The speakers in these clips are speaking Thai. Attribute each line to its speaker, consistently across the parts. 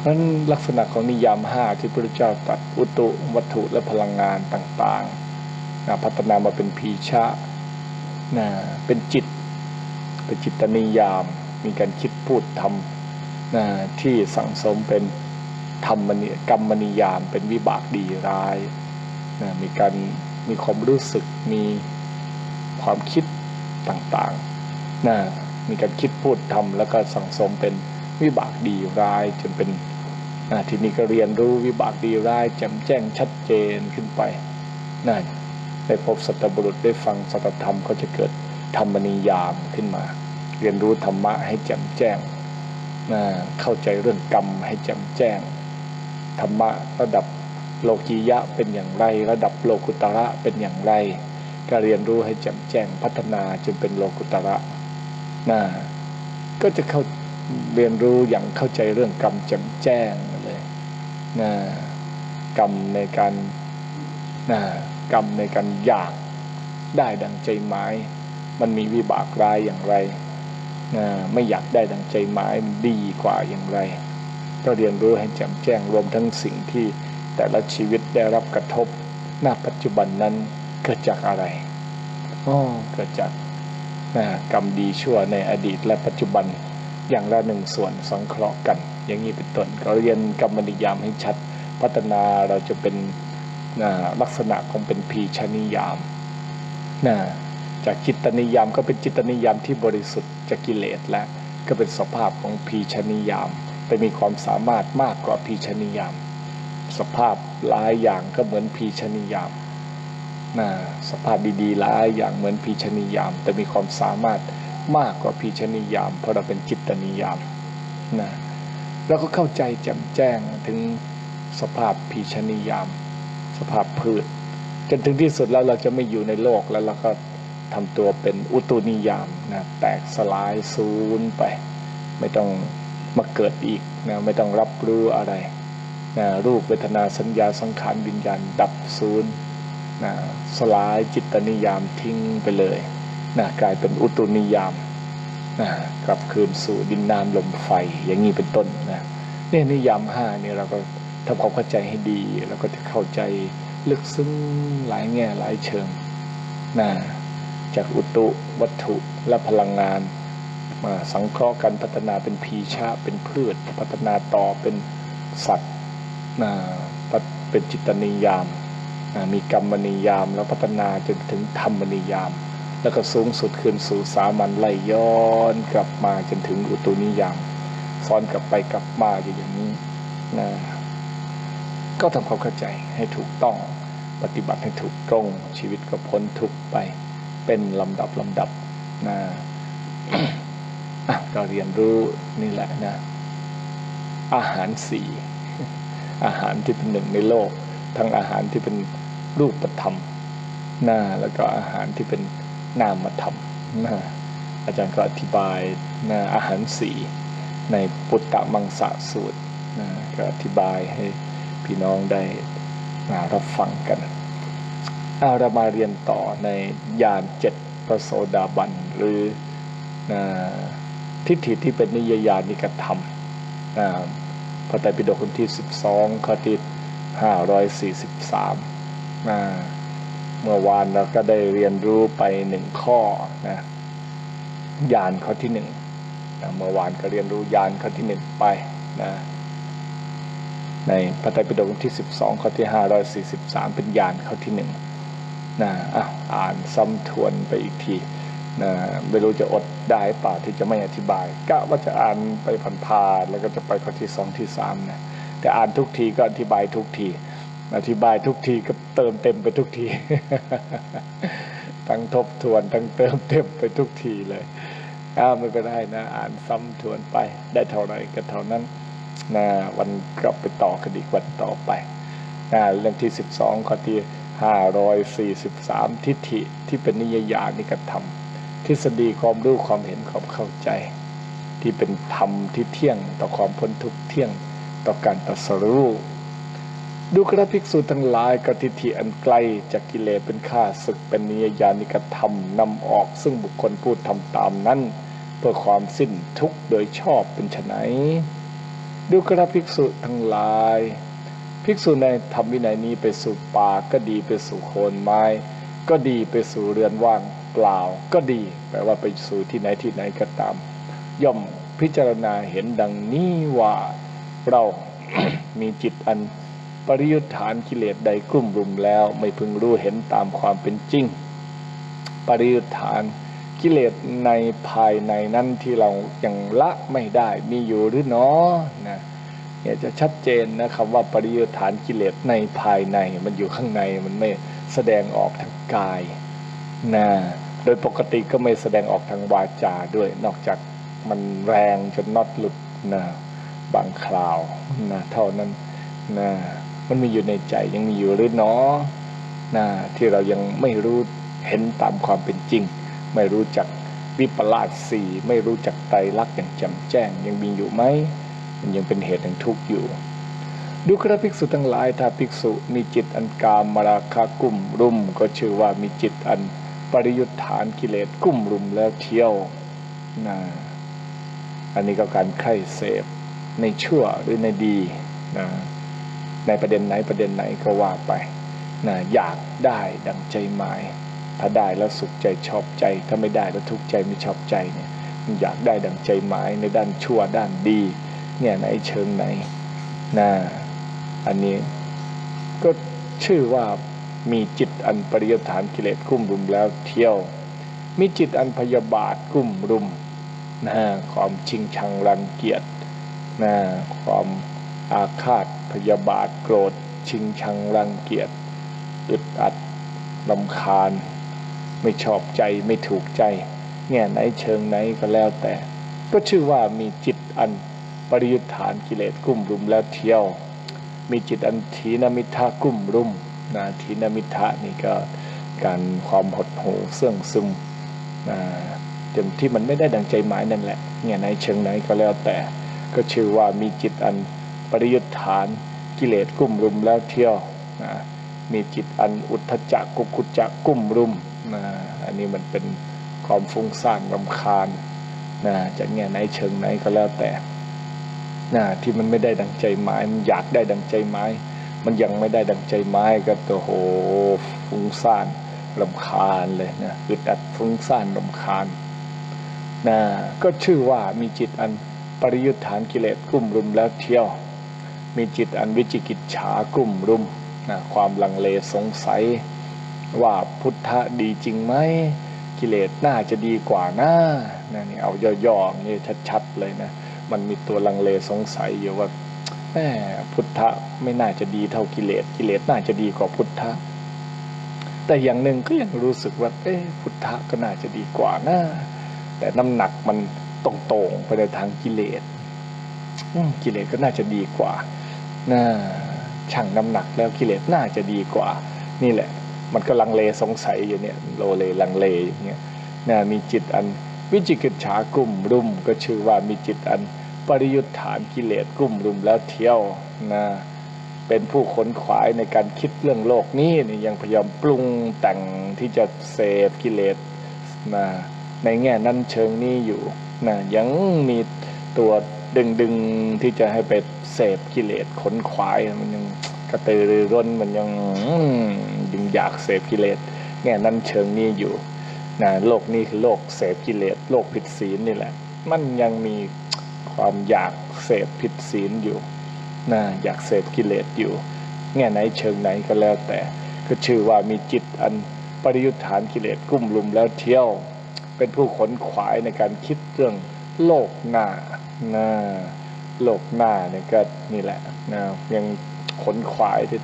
Speaker 1: เพราะนั้นลักษณะของนิยามห้าที่พระเจ้าตรัสอุตุวัตถุและพลังงานต่างๆนะพัฒนามาเป็นพีชะนะเป็นจิต เป็นจิตนิยาม มีการคิดพูดทำนะที่สังสมเป็นธรรมนิกรรมนิยาม เป็นวิบากดีร้ายนะมีการมีความรู้สึกมีความคิดต่างๆนะมีการคิดพูดทำแล้วก็สังสมเป็น วิบากดีร้ายจนเป็นนะทีนี้ก็เรียนรู้วิบากดีร้ายแจ่มแจ้งชัดเจนขึ้นไปนั่นได้พบสัตบุรุษได้ฟังสัตธรรมก็จะเกิดธรรมนิยามขึ้นมา เรียนรู้ธรรมะให้แจ่มแจ้งนะเข้าใจเรื่องกรรมให้แจ่มแจ้ง ธรรมะระดับโลกียะเป็นอย่างไร ระดับโลกุตระเป็นอย่างไร ก็เรียนรู้ให้แจ่มแจ้งพัฒนาจนเป็นโลกุตระนะก็จะเข้า เรียนรู้อย่างเข้าใจเรื่องกรรมแจ่มแจ้งเลยนะกรรมในการนะกรรมในการอยากได้ดังใจหมาย มันมีวิบากร้ายอย่างไรนะไม่อยากได้ดังใจหมายมันดีกว่าอย่างไร ก็เรียนรู้ให้แจ่มแจ้งรวมทั้งสิ่งที่แต่ละชีวิตได้รับกระทบหน้าปัจจุบันนั้นเกิดจากอะไรอ๋อเกิดจากนะกรรมดีชั่วในอดีตและปัจจุบัน อย่างละหนึ่งส่วนสังเคราะห์กัน อย่างนี้เป็นต้นก็เรียนกรรมนิยามให้ชัดพัฒนาเราจะเป็นนะลักษณะของเป็นพีชนิยามนะจากจิตนิยามก็เป็นจิตนิยามที่บริสุทธิ์จากกิเลสและก็เป็นสภาพของพีชนิยาม แต่มีความสามารถมากกว่าพีชนิยาม สภาพหลายอย่างก็เหมือนพีชนิยามนะสภาพดีๆหลายอย่างเหมือนพีชนิยาม แต่มีความสามารถ มากกว่าพีชนิยาม เพราะเราเป็นจิตนิยามนะแล้วก็เข้าใจแจ่มแจ้งถึงสภาพพีชนิยาม สภาพพืช จนถึงที่สุดแล้วเราจะไม่อยู่ในโลกแล้วเราก็ทำตัวเป็นอุตุนิยามนะแตกสลายสูญไป ไม่ต้องมาเกิดอีกนะไม่ต้องรับรู้อะไรนะรูปเวทนาสัญญาสังขารวิญญาณดับสูญนะสลายจิตนิยามทิ้งไปเลย นะกลายเป็นอุตุนิยามนะกลับคืนสู่ดินน้ำลมไฟอย่างนี้เป็นต้นนะเนี่ยนิยามห้านี่เราก็ทำความเข้าใจให้ดีแล้วก็จะเข้าใจลึกซึ้งหลายแง่หลายเชิงนะจากอุตุวัตถุและพลังงาน มาสังเคราะห์กันพัฒนาเป็นพีชาเป็นพืช พัฒนาต่อเป็นสัตว์นะเป็นจิตนิยามนะมีกรรมนิยามแล้วพัฒนาจนถึงธรรมนิยาม แล้วก็สูงสุดขึ้นสู่สามัญไล่ย้อนกลับมาจนถึงอุตุนิยามซ้อนกลับไปกลับมาอยู่อย่างนี้นะก็ทำความเข้าใจให้ถูกต้องปฏิบัติให้ถูกตรง ชีวิตก็พ้นทุกไป เป็นลำดับลำดับนะก็เรียนรู้นี่แหละนะ อาหารสี่อาหารที่เป็นหนึ่งในโลก ทั้งอาหารที่เป็นรูปธรรมน้าแล้วก็อาหารที่เป็น นามธรรมนะอาจารย์ก็อธิบายนะอาหารสีในปุตตะมังสะสูตรนะก็อธิบายให้พี่น้องได้รับฟังกันเอาเรามาเรียนต่อในยานเจ็ดพระโสดาบัน หรือทิฏฐิที่เป็นนิยญาณิกธรรมพระไตรปิฎกคนที่สิบสองข้อที่ห้าร้อยสี่สิบสาม เมื่อวานเราก็ได้เรียนรู้ไปหนึ่งข้อนะยานข้อที่หนึ่งเมื่อวานก็เรียนรู้ยานข้อที่หนึ่งไปนะในพระไตรปิฎกที่สิบสองข้อที่ห้าร้อยสี่สิบสามเป็นยานข้อที่หนึ่งนะอ่านซ้ำทวนไปอีกทีนะไม่รู้จะอดได้ป่าที่จะไม่อธิบายกะว่าจะอ่านไปผ่านๆแล้วก็จะไปข้อที่สองที่สามนะแต่อ่านทุกทีก็อธิบายทุกที อธิบายทุกทีก็เติมเต็มไปทุกที ทั้งทบทวนทั้งเติมเต็มไปทุกทีเลยอ้าวไม่เป็นไรนะ อ่านซ้ำทวนไป ได้เท่าไรก็เท่านั้นนะวันกลับไปต่อคดีวันต่อไปนะเรื่องที่สิบสองข้อที่ห้าร้อยสี่สิบสามทิฏฐิที่เป็นนิยญาณิกธรรม ทฤษฎีความรู้ความเห็นความเข้าใจ ที่เป็นธรรมที่เที่ยงต่อความพ้นทุกข์เที่ยงต่อการตรัสรู้ ดูกระภิกษุทั้งหลายกทิฏฐิอันไกลจากกิเลสเป็นข้าศึกเป็นนิยญาณิกธรรมนำออกซึ่งบุคคลพูดทำตามนั้น เพื่อความสิ้นทุกข์โดยชอบเป็นไฉนดูกระภิกษุทั้งหลาย ภิกษุในธรรมวินัยนี้ไปสู่ป่าก็ดีไปสู่โคนไม้ ก็ดีไปสู่เรือนว่างเปล่าก็ดีแปลว่าไปสู่ที่ไหนที่ไหนก็ตาม ย่อมพิจารณาเห็นดังนี้ว่าเรามีจิตอัน ปริยุทธานกิเลสใดกลุ่มรุมแล้ว ไม่พึงรู้เห็นตามความเป็นจริง ปริยุทธานกิเลสในภายในนั้นที่เรายังละไม่ได้มีอยู่หรือเนาะนะเนี่ยจะชัดเจนนะคำว่าปริยุทธานกิเลสในภายในมันอยู่ข้างในมันไม่แสดงออกทางกายนะโดยปกติก็ไม่แสดงออกทางวาจาด้วย นอกจากมันแรงจนน็อตหลุดนะบางคราวนะเท่านั้นนะ มันมีอยู่ในใจยังมีอยู่หรือเนาะนะที่เรายังไม่รู้เห็นตามความเป็นจริง ไม่รู้จักวิปลาสสี่ไม่รู้จักไตรลักษณ์อย่างแจ่มแจ้ง ยังมีอยู่ไหมมันยังเป็นเหตุแห่งทุกข์อยู่ ดูกระภิกษุทั้งหลายถ้าภิกษุมีจิตอันกามมาราคะกุ่มรุม ก็ชื่อว่ามีจิตอันปริยุทธานกิเลสกุ่มรุมแล้วเที่ยวนะอันนี้ก็การไข้เสพในชั่วหรือในดีนะ ในประเด็นไหนประเด็นไหนก็ว่าไปนะอยากได้ดังใจหมาย ถ้าได้แล้วสุขใจชอบใจ ถ้าไม่ได้แล้วทุกข์ใจไม่ชอบใจเนี่ยอยากได้ดังใจหมายในด้านชั่วด้านดี เนี่ยไหนเชิงไหนนะอันนี้ก็ชื่อว่ามีจิตอันปริยฐานกิเลสกุ้มรุมแล้วเที่ยว มีจิตอันพยาบาทกุ้มรุมนะความชิงชังรังเกียจนะความ อาฆาตพยาบาทโกรธ ชิงชังรังเกียจอึดอัดลำคาญ ไม่ชอบใจไม่ถูกใจ แง่ไหนเชิงไหนก็แล้วแต่ ก็ชื่อว่ามีจิตอันปริยุทธานกิเลสกุ้มรุมแล้วเที่ยว มีจิตอันทีนมิทากุ้มรุมนะทีนมิทะนี่ก็การความหดหู่เสื่องซึมนะจนที่มันไม่ได้ดังใจหมายนั่นแหละแง่ไหนเชิงไหนก็แล้วแต่ ก็ชื่อว่ามีจิตอัน ปริยุทธานกิเลสกุ้มรุมแล้วเที่ยวนะมีจิตอันอุทธจักกุกุจจักกุ้มรุมนะอันนี้มันเป็นความฟุ้งซ่านรำคาญนะจะแง่ไหนเชิงไหนก็แล้วแต่นะที่มันไม่ได้ดังใจหมายมันอยากได้ดังใจหมายมันยังไม่ได้ดังใจหมายก็ตัวโหฟุ้งซ่านรำคาญเลยนะอึดอัดฟุ้งซ่านรำคาญนะก็ชื่อว่ามีจิตอันปริยุทธานกิเลสกุ้มรุมแล้วเที่ยว มีจิตอันวิจิกิจฉากุ้มรุมนะความลังเลสงสัย ว่าพุทธะดีจริงไหมกิเลสน่าจะดีกว่านะนะนี่เอาย่อๆนี่ชัดๆเลยนะ มันมีตัวลังเลสงสัยอยู่ว่าแหมพุทธะไม่น่าจะดีเท่ากิเลสกิเลสน่าจะดีกว่าพุทธะแต่อย่างหนึ่งก็ยังรู้สึกว่าเอ๊พุทธะก็น่าจะดีกว่านะแต่น้ำหนักมันตรงๆไปในทางกิเลสกิเลสก็น่าจะดีกว่า นะชั่งน้ำหนักแล้วกิเลสน่าจะดีกว่า นี่แหละ มันก็ลังเลสงสัยอยู่เนี่ยโลเลลังเลอย่างเงี้ยนะมีจิตอันวิจิกิจฉากุ่มรุม ก็ชื่อว่ามีจิตอันปริยุทธานกิเลสกุ่มรุมแล้วเที่ยวนะเป็นผู้ขนขวายในการคิดเรื่องโลกนี้นี่ยังพยายามปรุงแต่งที่จะเสพกิเลสนะในแง่นั้นเชิงนี้อยู่นะยังมีตัวดึงดึงที่จะให้ไป เสพกิเลสขนขวายมันยังกระตือรือร้นมันยังยังอยากเสพกิเลสแง่นั้นเชิงนี้อยู่นะโลกนี้คือโลกเสพกิเลสโลกผิดศีลนี่แหละ มันยังมีความอยากเสพผิดศีลอยู่นะอยากเสพกิเลสอยู่ แง่ไหนเชิงไหนก็แล้วแต่ ก็ชื่อว่ามีจิตอันปริยุทธานกิเลสกุ้มลุมแล้วเที่ยว เป็นผู้ขนขวายในการคิดเรื่องโลกหน้านะ โลกหน้าเนี่ยก็นี่แหละนะยังขนขวายที่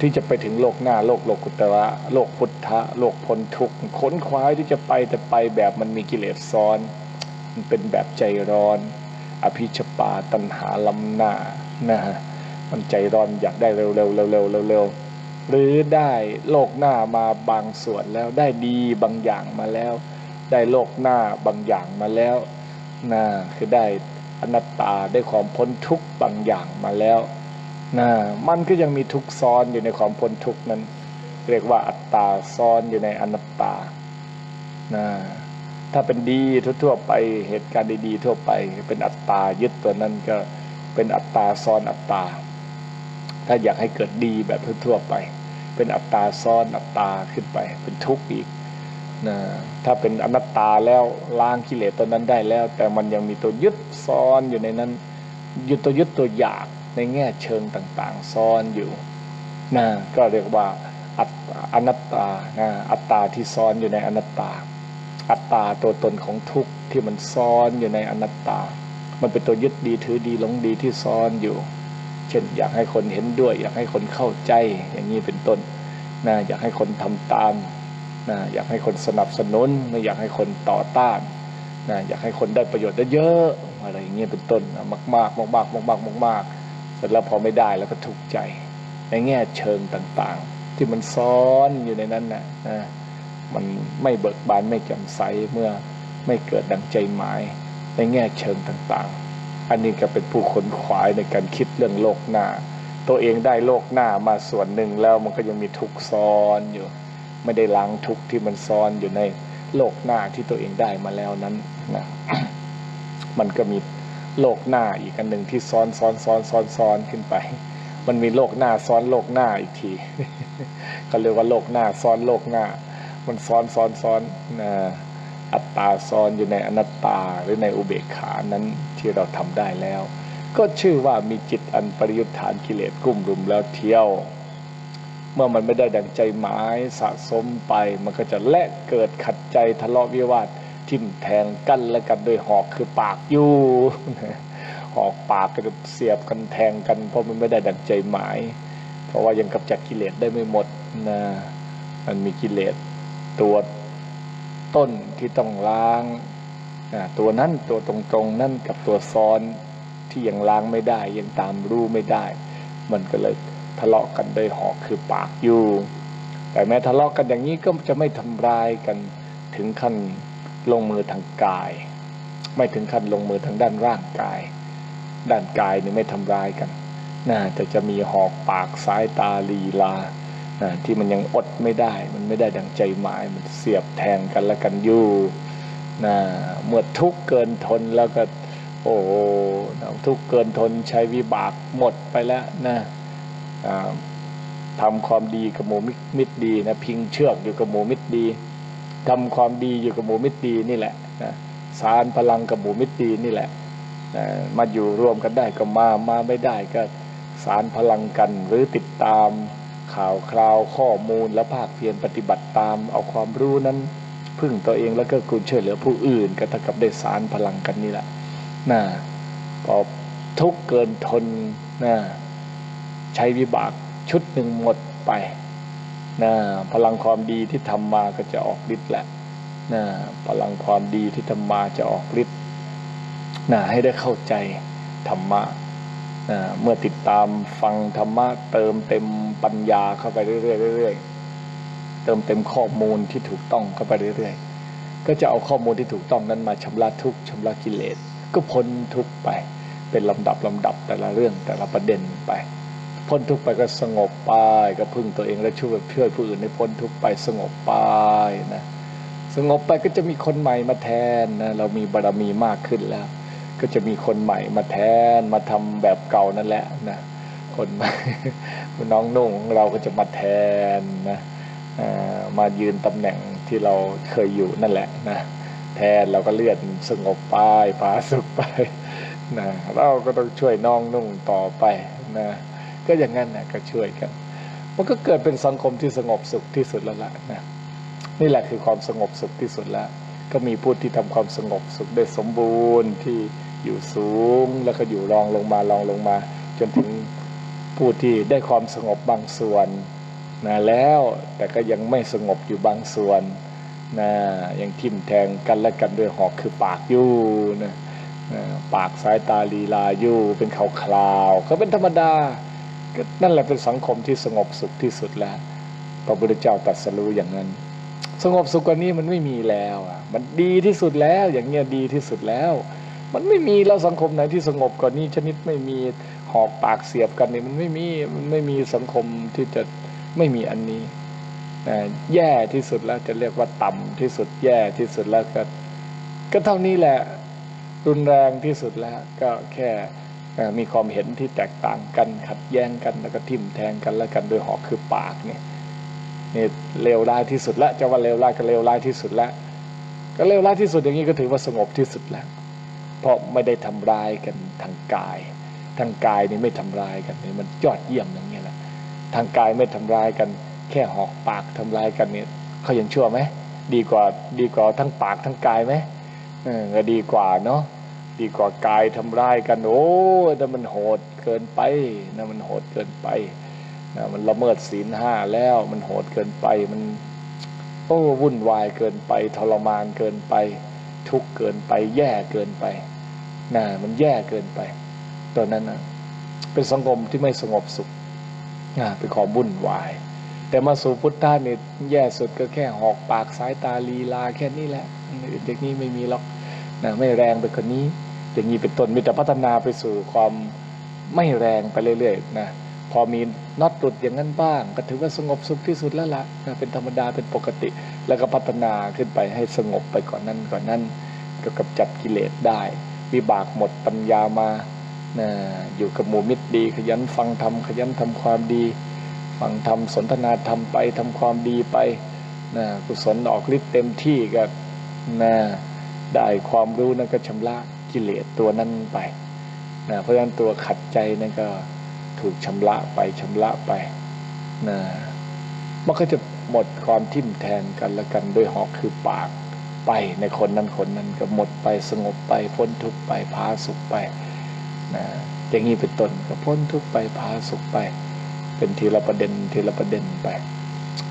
Speaker 1: ที่จะไปถึงโลกหน้า โลกโลกุตระโลกพุทธะโลกพ้นทุกข์ขนขวายที่จะไปแต่ไปแบบมันมีกิเลสซ้อน มันเป็นแบบใจร้อน อภิชปาตัณหาลำหน้านะฮะมันใจร้อนอยากได้เร็วๆเร็วๆเร็วๆหรือได้โลกหน้ามาบางส่วนแล้วได้ดีบางอย่างมาแล้ว ได้โลกหน้าบางอย่างมาแล้ว นะคือได้อนัตตาได้ความพ้นทุกข์บางอย่างมาแล้วนะมันก็ยังมีทุกข์ซ้อนอยู่ในความพ้นทุกข์นั้น เรียกว่าอัตตาซ้อนอยู่ในอนัตตานะถ้าเป็นดีทั่วๆไปเหตุการณ์ดีๆทั่วไป เป็นอัตตายึดตัวนั้นก็เป็นอัตตาซ้อนอัตตา ถ้าอยากให้เกิดดีแบบทั่วๆไป เป็นอัตตาซ้อนอัตตาขึ้นไป เป็นทุกข์อีก นะถ้าเป็นอนัตตาแล้วล้างกิเลสตัวนั้นได้แล้ว แต่มันยังมีตัวยึดซ้อนอยู่ในนั้นยึดตัวยึดตัวอยากในแง่เชิงต่างๆ ซ้อนอยู่นะก็เรียกว่าอัตอนัตตานะอัตตาที่ซ้อนอยู่ในอนัตตา อัตตาตัวตนของทุกข์ที่มันซ้อนอยู่ในอนัตตา มันเป็นตัวยึดดีถือดีหลงดีที่ซ้อนอยู่ เช่นอยากให้คนเห็นด้วย อยากให้คนเข้าใจอย่างนี้เป็นต้นนะอยากให้คนทำตาม นะอยากให้คนสนับสนุนไม่อยากให้คนต่อต้านนะอยากให้คนได้ประโยชน์เยอะๆอะไรอย่างเงี้ยเป็นต้นมากมากมากมากมากมากมากเสร็จแล้วพอไม่ได้แล้วก็ทุกใจ ในแง่เชิงต่างๆ ที่มันซ้อนอยู่ในนั้นนะนะมันไม่เบิกบานไม่แจ่มใสเมื่อไม่เกิดดังใจหมาย ในแง่เชิงต่างๆ อันนี้ก็เป็นผู้ขนขวายในการคิดเรื่องโลกหน้า ตัวเองได้โลกหน้ามาส่วนหนึ่งแล้วมันก็ยังมีทุกซ้อนอยู่ ไม่ได้ล้างทุกข์ที่มันซ้อนอยู่ในโลกหน้าที่ตัวเองได้มาแล้วนั้นนะมันก็มีโลกหน้าอีกอันหนึ่งที่ซ้อนซ้อนซ้อนซ้อนซ้อนขึ้นไป มันมีโลกหน้าซ้อนโลกหน้าอีกทีก็เรียกว่าโลกหน้าซ้อนโลกหน้า มันซ้อนซ้อนซ้อนนะอัตตาซ้อนอยู่ในอนัตตาหรือในอุเบกขานั้นที่เราทำได้แล้ว ก็ชื่อว่ามีจิตอันปริยุทธานกิเลสกลุ่มรุมแล้วเที่ยว เมื่อมันไม่ได้ดังใจหมายสะสมไป มันก็จะและเกิดขัดใจทะเลาะวิวาททิ่มแทงกันและกันโดยหอกคือปากอยู่หอกปากก็จะเสียบกันแทงกัน เพราะมันไม่ได้ดังใจหมาย เพราะว่ายังกำจัดกิเลสได้ไม่หมดนะมันมีกิเลสตัวต้นที่ต้องล้างตัวนั้นตัวตรงๆนั่นกับตัวซ้อนที่ยังล้างไม่ได้ ยังตามรู้ไม่ได้ มันก็เลย ทะเลาะกันโดยหอกคือปากอยู่ แต่แม้ทะเลาะกันอย่างนี้ก็จะไม่ทำร้ายกันถึงขั้นลงมือทางกาย ไม่ถึงขั้นลงมือทางด้านร่างกาย ด้านกายนี่ไม่ทำร้ายกันนะแต่จะมีหอกปากสายตาลีลานะที่มันยังอดไม่ได้ มันไม่ได้ดังใจหมาย มันเสียบแทงกันแล้วกันอยู่นะเมื่อทุกข์เกินทนแล้วก็ โอ้ทุกข์เกินทนใช้วิบากหมดไปแล้วนะ ทำความดีกับหมูมิตรดีนะพิงเชือกอยู่กับหมูมิตรดีทำความดีอยู่กับหมูมิตรดีนี่แหละนะสารพลังกับหมูมิตรดีนี่แหละนะมาอยู่ร่วมกันได้ก็มามาไม่ได้ก็สารพลังกันหรือติดตามข่าวคราวข้อมูลและภาคเพียรปฏิบัติตามเอาความรู้นั้นพึ่งตัวเองแล้วก็คุณช่วยเหลือผู้อื่นก็เท่ากับได้สารพลังกันนี่แหละนะพอทุกเกินทนนะ ใช้วิบากชุดหนึ่งหมดไปนะพลังความดีที่ทำมาก็จะออกฤทธิ์แหละนะพลังความดีที่ทำมาจะออกฤทธิ์นะให้ได้เข้าใจธรรมะนะเมื่อติดตามฟังธรรมะเติมเต็มปัญญาเข้าไปเรื่อยๆเรื่อยๆเติมเต็มข้อมูลที่ถูกต้องเข้าไปเรื่อยๆ ก็จะเอาข้อมูลที่ถูกต้องนั้นมาชำระทุกชำระกิเลส ก็พ้นทุกไปเป็นลำดับลำดับแต่ละเรื่องแต่ละประเด็นไป พ้นทุกข์ไปก็สงบไปก็พึ่งตัวเองและช่วยช่วยผู้อื่นให้พ้นทุกข์ไปสงบไปนะสงบไปก็จะมีคนใหม่มาแทนนะเรามีบารมีมากขึ้นแล้ว ก็จะมีคนใหม่มาแทนมาทำแบบเก่านั่นแหละนะคนใหม่น้องนุ่งเราก็จะมาแทนนะมายืนตำแหน่งที่เราเคยอยู่นั่นแหละนะแทนเราก็เลื่อนสงบไปผาสุขไปนะเราก็ต้องช่วยน้องนุ่งต่อไปนะ ก็อย่างนั้นนะก็ช่วยกัน มันก็เกิดเป็นสังคมที่สงบสุขที่สุดแล้วล่ะนะนี่แหละคือความสงบสุขที่สุดแล้ว ก็มีผู้ที่ทำความสงบสุขได้สมบูรณ์ที่อยู่สูงแล้วก็อยู่รองลงมารองลงมา จนถึงผู้ที่ได้ความสงบบางส่วนนะแล้วแต่ก็ยังไม่สงบอยู่บางส่วนนะยังทิ่มแทงกันและกันด้วยหอกคือปากยู่นะนะปากสายตาลีลายู่เป็นขาวคลาวก็เป็นธรรมดา นั่นแหละเป็นสังคมที่สงบสุขที่สุดแล้วพระพุทธเจ้าตรัสรู้อย่างนั้น สงบสุขกว่านี้มันไม่มีแล้วอะมันดีที่สุดแล้วอย่างเงี้ยดีที่สุดแล้ว มันไม่มีแล้วสังคมไหนที่สงบกว่านี้ชนิดไม่มีหอกปากเสียบกันเนี่ยมันไม่มีมันไม่มีสังคมที่จะไม่มีอันนี้แย่ที่สุดแล้วจะเรียกว่าต่ำที่สุดแย่ที่สุดแล้วก็ก็เท่านี้แหละรุนแรงที่สุดแล้วก็แค่ มีความเห็นที่แตกต่างกันขัดแย้งกันแล้วก็ทิ่มแทงกันแล้วกันโดยหอกคือปากเนี่ยนี่เลวร้ายที่สุดล้วจะว่าเลวร้ายก็เลวร้ายที่สุดล้วก็เลวร้ายที่สุดอย่างนี้ก็ถือว่าสงบที่สุดแล้วเพราะไม่ได้ทำร้ายกันทางกาย ทางกายนี่ไม่ทำร้ายกันนี่มันยอดเยี่ยมอย่างนี้แหละทางกายไม่ทำร้ายกัน แค่หอกปากทำร้ายกันเนี่ยเขายังชั่วไหมดีกว่าดีกว่าทั้งปากทั้งกายไหมเออก็ดีกว่าเนาะ ดีกว่ากายทำร้ายกันโอ้แต่มันโหดเกินไปนะมันโหดเกินไปนะมันละเมิดศีลห้าแล้ว มันโหดเกินไปมันโอ้วุ่นวายเกินไป ทรมานเกินไป ทุกข์เกินไป แย่เกินไปนะมันแย่เกินไปตอนนั้นนะเป็นสังคมที่ไม่สงบสุขนะเป็นความวุ่นวาย แต่มาสู่พุทธะนี่แย่สุดก็แค่หอกปากสายตาลีลาแค่นี้แหละอื่นจากนี้ไม่มีหรอกนะไม่แรงไปกว่านี้ อย่างนี้เป็นต้นมีแต่พัฒนาไปสู่ความไม่แรงไปเรื่อยๆนะพอมีน็อตหลุดอย่างนั้นบ้าง ก็ถือว่าสงบสุขที่สุดแล้วละ่ะเป็นธรรมดาเป็นปกติ แล้วก็พัฒนาขึ้นไปให้สงบไปก่อนนั้นก่อนนั้นก็กำจัดกิเลสได้วิบากหมดปัญญามานะอยู่กับหมู่มิตรดี ขยันฟังธรรมขยันทำความดี ฟังธรรมสนทนาธรรมไปทำความดีไปนะกุศลออกฤทธิ์เต็มที่ก็นะได้ความรู้นั่นก็ชำระ กิเลสตัวนั้นไปนะเพราะฉะนั้นตัวขัดใจนั่นก็ถูกชำระไปชำระไปนะมันก็จะหมดความทิ่มแทงกันและกันด้วยหอกคือปากไปในคนนั้นคนนั้นก็หมดไปสงบไปพ้นทุกไปพาสุขไปนะอย่างนี้เป็นต้นก็พ้นทุกไปพาสุขไป เป็นทีละประเด็นทีละประเด็นไป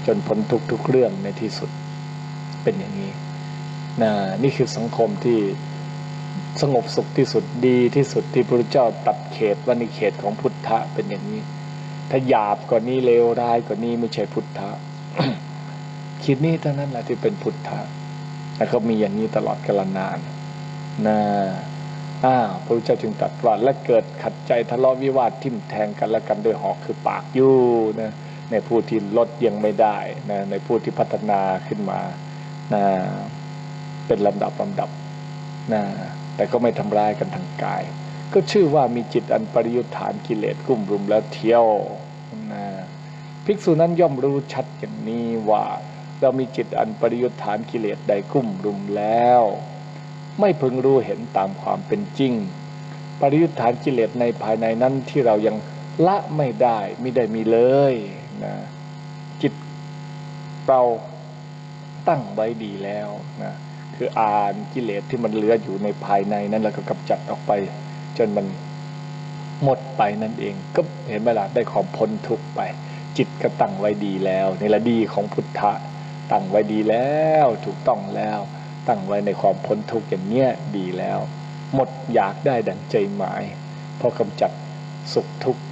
Speaker 1: จนพ้นทุกทุกเรื่องในที่สุดเป็นอย่างนี้นะนี่คือสังคมที่ สงบสุขที่สุดดีที่สุดที่พระเจ้าตัดเขตว่าในเขตของพุทธะเป็นอย่างนี้ ถ้าหยาบกว่านี้เลวร้ายกว่านี้ไม่ใช่พุทธะคิดนี้เท่านั้นแหละที่เป็นพุทธะแล้วก็มีอย่างนี้ตลอดกาลนานนะอ้าพระเจ้าจึงตรัสว่าและเกิดขัดใจทะเลาะวิวาททิ่มแทงกันและกันด้วยหอกคือปากยู่นะในผู้ที่ลดยังไม่ได้นะในผู้ที่พัฒนาขึ้นมานะเป็นลำดับลำดับนะ แต่ก็ไม่ทำร้ายกันทางกาย ก็ชื่อว่ามีจิตอันปริยุทธานกิเลสกุ้มรุมแล้วเที่ยวนะภิกษุนั้นย่อมรู้ชัดอย่างนี้ว่า เรามีจิตอันปริยุทธานกิเลสใดกุ้มรุมแล้ว ไม่พึงรู้เห็นตามความเป็นจริง ปริยุทธานกิเลสในภายในนั้นที่เรายังละไม่ได้ไม่ได้มีเลยนะจิตเราตั้งไว้ดีแล้วนะ คืออ่านกิเลสที่มันเหลืออยู่ในภายในนั้นแล้วก็กำจัดออกไป จนมันหมดไปนั่นเอง ก็เห็นไหมล่ะได้ความพ้นทุกไป จิตก็ตั้งไว้ดีแล้วในละดีของพุทธะตั้งไว้ดีแล้วถูกต้องแล้ว ตั้งไว้ในความพ้นทุกอย่างเนี้ยดีแล้ว หมดอยากได้ดังใจหมายเพราะกำจัดสุขทุกข์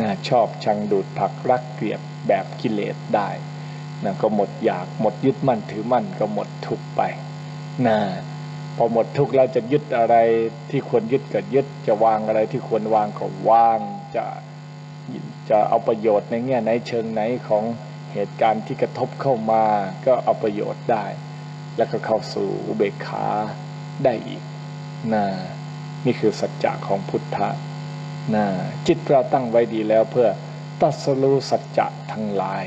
Speaker 1: นะชอบชังดูดผักรักเกลียดแบบกิเลสได้นะก็หมดอยากหมดยึดมั่นถือมั่นก็หมดทุกไป นะพอหมดทุกข์แล้วจะยึดอะไรที่ควรยึดก็ยึด จะวางอะไรที่ควรวางก็วาง จะจะเอาประโยชน์ในแง่ไหนเชิงไหนของเหตุการณ์ที่กระทบเข้ามา ก็เอาประโยชน์ได้ แล้วก็เข้าสู่อุเบกขาได้อีกนะนี่คือสัจจะของพุทธะนะจิตเราตั้งไว้ดีแล้วเพื่อตัสรู้สัจจะทั้งหลาย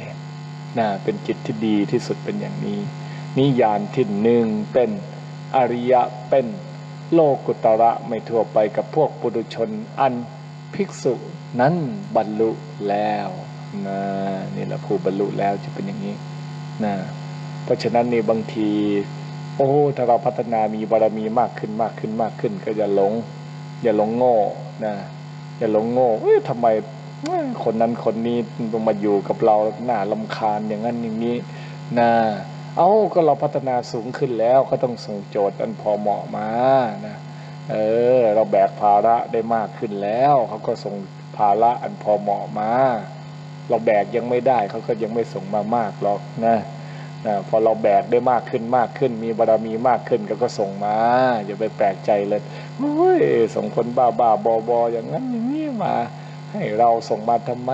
Speaker 1: นะเป็นจิตที่ดีที่สุดเป็นอย่างนี้ นิยานที่หนึ่งเป็นอริยะเป็นโลกุตระไม่ทั่วไปกับพวกปุถุชนอันภิกษุนั้นบรรลุแล้วนะนี่แหละผู้บรรลุแล้วจะเป็นอย่างนี้นะเพราะฉะนั้นนี่บางที โอ้ถ้าเราพัฒนามีบารมีมากขึ้นมากขึ้นมากขึ้น ก็อย่าหลง อย่าหลงโง่นะอย่าหลงโง่เอ้ยทำไมคนนั้นคนนี้ต้องมาอยู่กับเราหน้าลำคาญอย่างนั้นอย่างนี้นะ เอาก็เราพัฒนาสูงขึ้นแล้วก็ต้องส่งโจทย์อันพอเหมาะมานะเออ เราแบกภาระได้มากขึ้นแล้วเขาก็ส่งภาระอันพอเหมาะมา เราแบกยังไม่ได้เขาก็ยังไม่ส่งมามากหรอกนะนะพอเราแบกได้มากขึ้นมากขึ้น มีบารมีมากขึ้นก็ก็ส่งมาอย่าไปแปลกใจเลยเฮ้ยส่งคนบ้าบ้าบอบออย่างนั้นอย่างนี้มา ให้เราส่งมาทำไม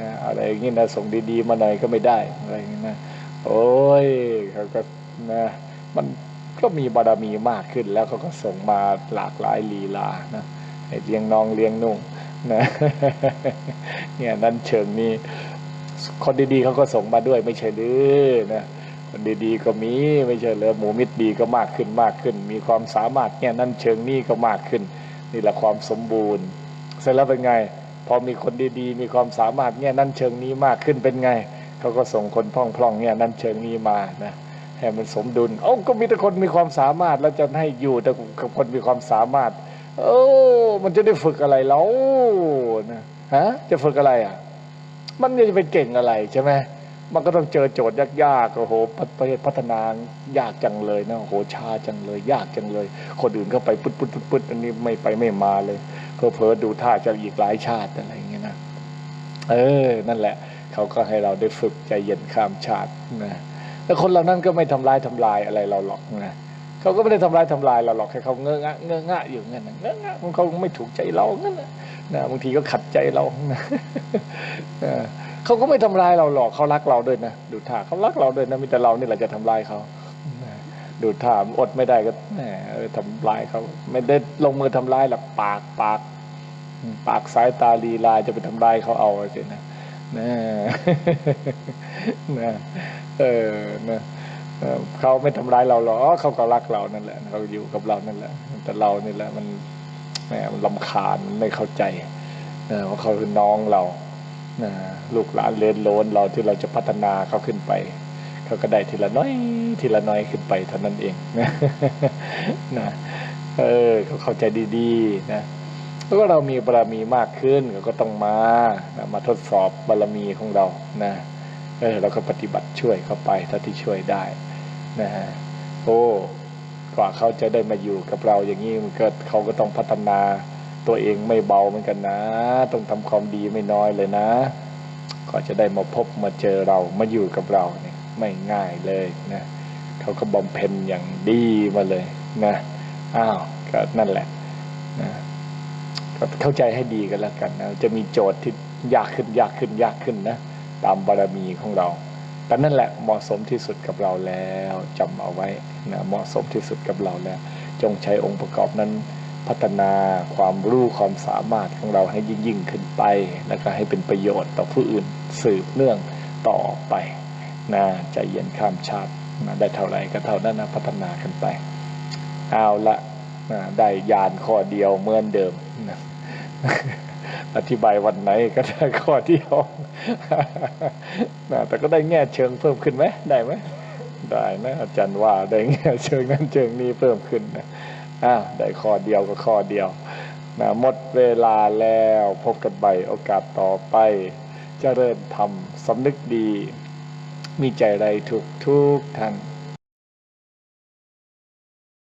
Speaker 1: นะอะไรอย่างนี้นะส่งดีๆมาหน่อยก็ไม่ได้อะไรอย่างนี้นะ โอ้ยเขาก็นะมันก็มีบารมีมากขึ้นแล้วเขาก็ส่งมาหลากหลายลีลานะเลี้ยงน้องเลี้ยงนุ่งนะเนี่ยนั้นเชิงนี้ คนดีๆเขาก็ส่งมาด้วยไม่ใช่หรือนะคนดีๆก็มีไม่ใช่เหรอหมูมิตรดีก็มากขึ้นมากขึ้น มีความสามารถเนี่ยนั้นเชิงนี้ก็มากขึ้น นี่แหละความสมบูรณ์ เสร็จแล้วเป็นไง พอมีคนดีๆ มีความสามารถเนี่ยนั้นเชิงนี้มากขึ้นเป็นไง เขาก็ส่งคนพล่องๆเนี่ยนั้นเชิงนี้มานะให้มันสมดุลเอ้าก็มีแต่คนมีความสามารถแล้วจะให้อยู่แต่กับคนมีความสามารถโอ้มันจะได้ฝึกอะไรแล้วนะฮะจะฝึกอะไรอะ มันจะไปเก่งอะไรใช่ไหมมันก็ต้องเจอโจทย์ยากๆ โอ้โห ประเทศพัฒนายากจังเลยนะ โอ้โห ชาจังเลย ยากจังเลย คนอื่นเข้าไปปึ๊ดปึ๊ดปึ๊ดปึ๊ดอันนี้ไม่ไปไม่มาเลย เพอเพอดูท่าจะอีกหลายชาติอะไรอย่างเงี้ยนะ เออ นั่นแหละ เขาก็ให้เราได้ฝึกใจเย็นข้ามชาตินะแล้วคนเหล่านั้นก็ไม่ทำลายทำลายอะไรเราหรอกนะเขาก็ไม่ได้ทำลายทำลายเราหรอกแค่เขาเงอะงะเงอะงะอยู่เงั้นนะเงอะงะมันเขาไม่ถูกใจเราเงั้นนะบางทีก็ขัดใจเรานะเขาก็ไม่ทำลายเราหรอกเขารักเราด้วยนะดูท่าเขารักเราด้วยนะมีแต่เรานี่แหละจะทำลายเขาดูท่าอดไม่ได้ก็แหมทำลายเขาไม่ได้ลงมือทำลายหรอกปากปาก ปากสายตาลีลาจะไปทำลายเขาเอาสินะ นะนะเออนะเออเขาไม่ทำร้ายเราหรอกเขาก็รักเรานั่นแหละเขาอยู่กับเรานั่นแหละ แต่เรานี่แหละมันแหมมันลำคาญมันไม่เข้าใจนะว่าเขาคือน้องเรานะลูกหลานเลนโลนเราที่เราจะพัฒนาเขาขึ้นไป เขาก็ได้ทีละน้อย ทีละน้อยขึ้นไปเท่านั้นเองนะนะเออเขาเข้าใจดีๆนะ แล้วก็เรามีบารมีมากขึ้นก็ต้องมานะมาทดสอบบารมีของเรานะเออเราก็ปฏิบัติช่วยเข้าไปเท่าที่ช่วยได้นะฮะโอ้กว่าเขาจะได้มาอยู่กับเราอย่างนี้มันก็เขาก็ต้องพัฒนาตัวเองไม่เบาเหมือนกันนะ ต้องทำความดีไม่น้อยเลยนะ ก็จะได้มาพบมาเจอเรามาอยู่กับเราเนี่ยไม่ง่ายเลยนะเขาก็บำเพ็ญอย่างดีมาเลยนะอ้าวก็นั่นแหละนะ เข้าใจให้ดีกันแล้วกันนะจะมีโจทย์ที่ยากขึ้นยากขึ้นยากขึ้นนะตามบารมีของเรา แต่นั่นแหละเหมาะสมที่สุดกับเราแล้วจำเอาไว้นะเหมาะสมที่สุดกับเราแล้ว จงใช้องค์ประกอบนั้นพัฒนาความรู้ความสามารถของเราให้ยิ่งยิ่งขึ้นไปแล้วก็ให้เป็นประโยชน์ต่อผู้อื่นสืบเนื่องต่อไปนะใจเย็นข้ามชาตินะได้เท่าไหร่ก็เท่านั้นนะพัฒนากันไป เอาละนะได้ยานข้อเดียวเหมือนเดิมนะ อธิบายวันไหนก็ได้ข้อเดียวนะแต่ก็ได้แง่เชิงเพิ่มขึ้นไหมได้ไหมได้นะอาจารย์ว่าได้แง่เชิงนั้นเชิงนี้เพิ่มขึ้นนะอ่าได้ข้อเดียวก็ข้อเดียวนะหมดเวลาแล้วพบกันใหม่โอกาสต่อไปเจริญธรรมสำนึกดี มีใจไรทุกทุกท่าน